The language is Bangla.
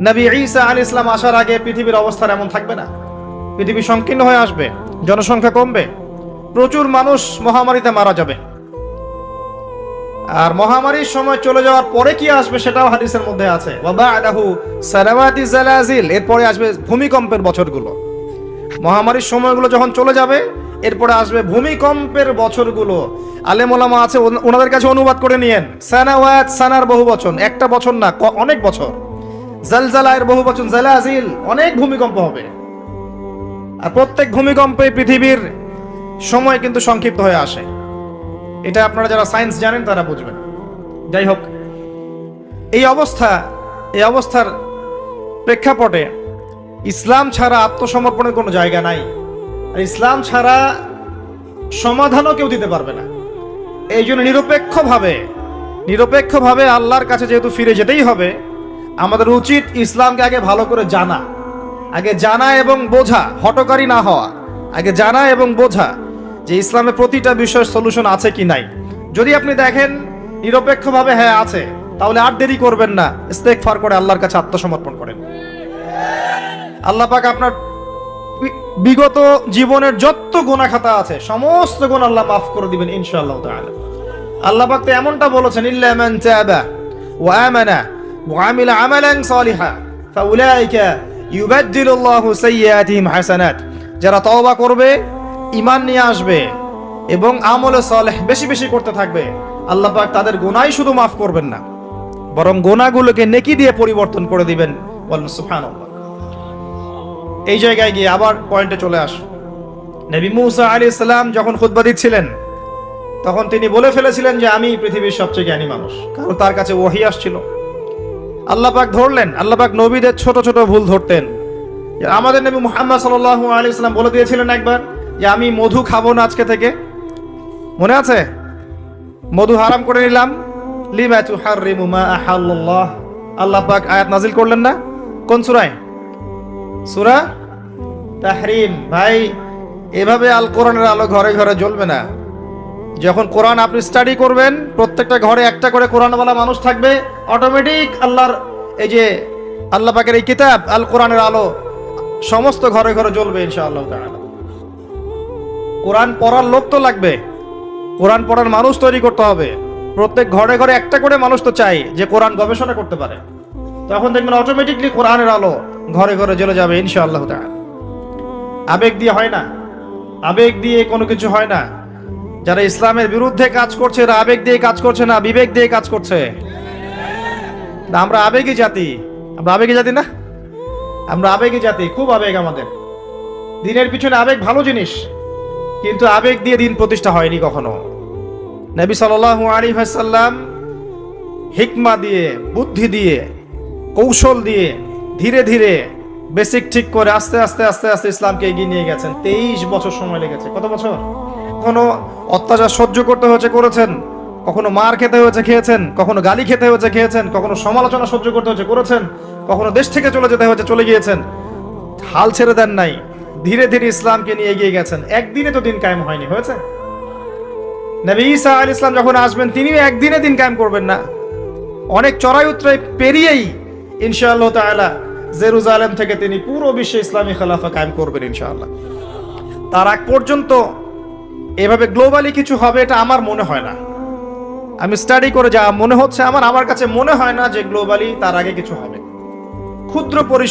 নবী ঈসা আলী ইসলাম আসার আগে পৃথিবীর অবস্থা এমন থাকবে না। পৃথিবী সংকীর্ণ হয়ে আসবে, জনসংখ্যা কমবে, প্রচুর মানুষ মহামারীতে মারা যাবে। আর মহামারীর সময় চলে যাওয়ার পরে কি আসবে সেটাও হাদিসের মধ্যে আছে। এরপরে আসবে ভূমিকম্পের বছরগুলো। মহামারীর সময়গুলো যখন চলে যাবে, এরপরে আসবে ভূমিকম্পের বছরগুলো। আলেমোলামা আছে ওনাদের কাছে অনুবাদ করে নিয়েন। সানাওয়াত সানার বহু বচন, একটা বছর না অনেক বছর। জালজালায়ের বহু বচন জালাজিল, অনেক ভূমিকম্প হবে। আর প্রত্যেক ভূমিকম্পে পৃথিবীর সময় কিন্তু সংক্ষিপ্ত হয়ে আসে। এটা আপনারা যারা সায়েন্স জানেন, তারা বুঝবেন। যাই হোক, এই অবস্থা, এই অবস্থার প্রেক্ষাপটে ইসলাম ছাড়া আত্মসমর্পণের কোনো জায়গা নাই। আর ইসলাম ছাড়া সমাধানও কেউ দিতে পারবে না। এই জন্য নিরপেক্ষভাবে নিরপেক্ষভাবে আল্লাহর কাছে যেহেতু ফিরে যেতেই হবে আমাদের উচিত ইসলামকে আগে ভালো করে জানা। আগে জানা এবং বোঝা, হটকারী না হওয়া। আগে জানা এবং বোঝা যে ইসলামের প্রতিটা বিষয়ের সলিউশন আছে কি নাই। যদি আপনি দেখেন নিরপেক্ষভাবে হ্যাঁ আছে, তাহলে আর দেরি করবেন না। ইস্তেক ফার করে আল্লাহর কাছে আত্মসমর্পণ করেন। আল্লাহ পাক আপনার বিগত জীবনের যত গোনা খাতা আছে, সমস্ত গুণ আল্লাহ মাফ করে দিবেন ইনশাআল্লাহ তাআলা। আল্লাহ পাক তো এমনটা বলেছেন, ইল্লা মান তাবা ওয়া আমানা ওয়া আমিলা আমালান সালিহা, ফাউলাইকা ইউবাদদিলুল্লাহু সাইয়্যাতিহিম হাসানাত। যারা তওবা করবে, ঈমান নিয়ে আসবে এবং আমলে সালেহ বেশি বেশি করতে থাকবে, আল্লাহ পাক তাদের গুনাই শুধু মাফ করবেন না, বরং গোনাগুলোকে নেকি দিয়ে পরিবর্তন করে দিবেন। বলেন, সুবহানাল্লাহ। এই জায়গায় গিয়ে আবার পয়েন্টে চলে আস। নবী মুসা আলী ইসলাম যখন খুতবা দিচ্ছিলেন, তখন তিনি বলে ফেলেছিলেন যে, আমি পৃথিবীর সবচেয়ে জ্ঞানী মানুষ। কারণ তার কাছে ওহি আসছিল। আল্লাহ পাক ধরলেন, আল্লাহ পাক নবীদের ছোট ছোট ভুল ধরতেন। আমাদের নবী মুহাম্মদ সাল্লাল্লাহু আলাইহি ইসলাম বলে দিয়েছিলেন একবার যে, আমি মধু খাব না আজকে থেকে। মনে আছে? মধু হারাম করে নিলাম। লিমা তুহাররিমু মা আহাল্লাল্লাহ। আল্লাহ পাক আয়াত নাজিল করলেন না? কোন সূরায়? সুরা তাহরিম। ভাই, এভাবে আল কোরআনের আলো ঘরে ঘরে জ্বলবে না। যখন কোরআন আপনি স্টাডি করবেন, প্রত্যেকটা ঘরে একটা করে কোরআনওয়ালা মানুষ থাকবে অটোমেটিক আল্লাহর এই যে আল্লাহ পাকের এই কিতাব, আল কোরআনের আলো সমস্ত ঘরে ঘরে জ্বলবে ইনশাআল্লাহ কোরআন পড়ার লোক তো লাগবে, কোরআন পড়ার মানুষ তৈরি করতে হবে। প্রত্যেক ঘরে ঘরে একটা করে মানুষ তো চাই যে কোরআন গবেষণা করতে পারে। তখন দেখবেন অটোমেটিকলি কোরআনের আলো ঘরে ঘরে জ্বলে যাবে ইনশাআল্লাহ আবেগ দিয়ে হয় না। আবেগ দিয়ে কোনো কিছু হয় না। যারা ইসলামের বিরুদ্ধে কাজ করছে, এরা আবেগ দিয়ে কাজ করছে না, বিবেক দিয়ে কাজ করছে। আমরা আবেগী জাতি। আমরা আবেগী জাতি না? আমরা আবেগী জাতি, খুব আবেগ আমাদের। দিনের পিছনে আবেগ ভালো জিনিস, কিন্তু আবেগ দিয়ে দিন প্রতিষ্ঠা হয়নি কখনো। নবী সাল্লাল্লাহু আলাইহি ওয়াসাল্লাম হিকমা দিয়ে, বুদ্ধি দিয়ে, কৌশল দিয়ে, ধীরে ধীরে বেসিক ঠিক করে আস্তে আস্তে আস্তে আস্তে ইসলামকে এগিয়ে নিয়ে গেছেন। তেইশ বছর সময় লেগেছে। কত বছর? কখনো অত্যাচার সহ্য করতে হয়েছে করেছেন? কখনো মার খেতে হয়েছে খেয়েছেন? কখনো গালি খেতে হয়েছে খেয়েছেন? কখনো সমালোচনা সহ্য করতে হয়েছে করেছেন? কখনো দেশ থেকে চলে যেতে হয়েছে চলে গিয়েছেন? হাল ছেড়ে দেন নাই। ধীরে ধীরে ইসলামকে নিয়ে এগিয়ে গেছেন। একদিনে তো দিন কায়েম হয়নি, হয়েছে? নবী ঈসা আল ইসলাম যখন আসবেন, তিনিও একদিনে দিন কায়েম করবেন না। অনেক চড়াই উত্তরাই পেরিয়েই ইনশাআল্লাহ তাআলা জেরুজালেম থেকে তিনি পুরো বিশ্বে ইসলামী খেলাফা কায়েম করবেন ইনশাআল্লাহ। তার আগ পর্যন্ত এভাবে গ্লোবালি কিছু হবে, এটা আমার মনে হয় না। আমি স্টাডি করে যা মনে হচ্ছে, আমার আমার কাছে মনে হয় না যে গ্লোবালি তার আগে কিছু হবে। ক্ষুদ্র পরিসর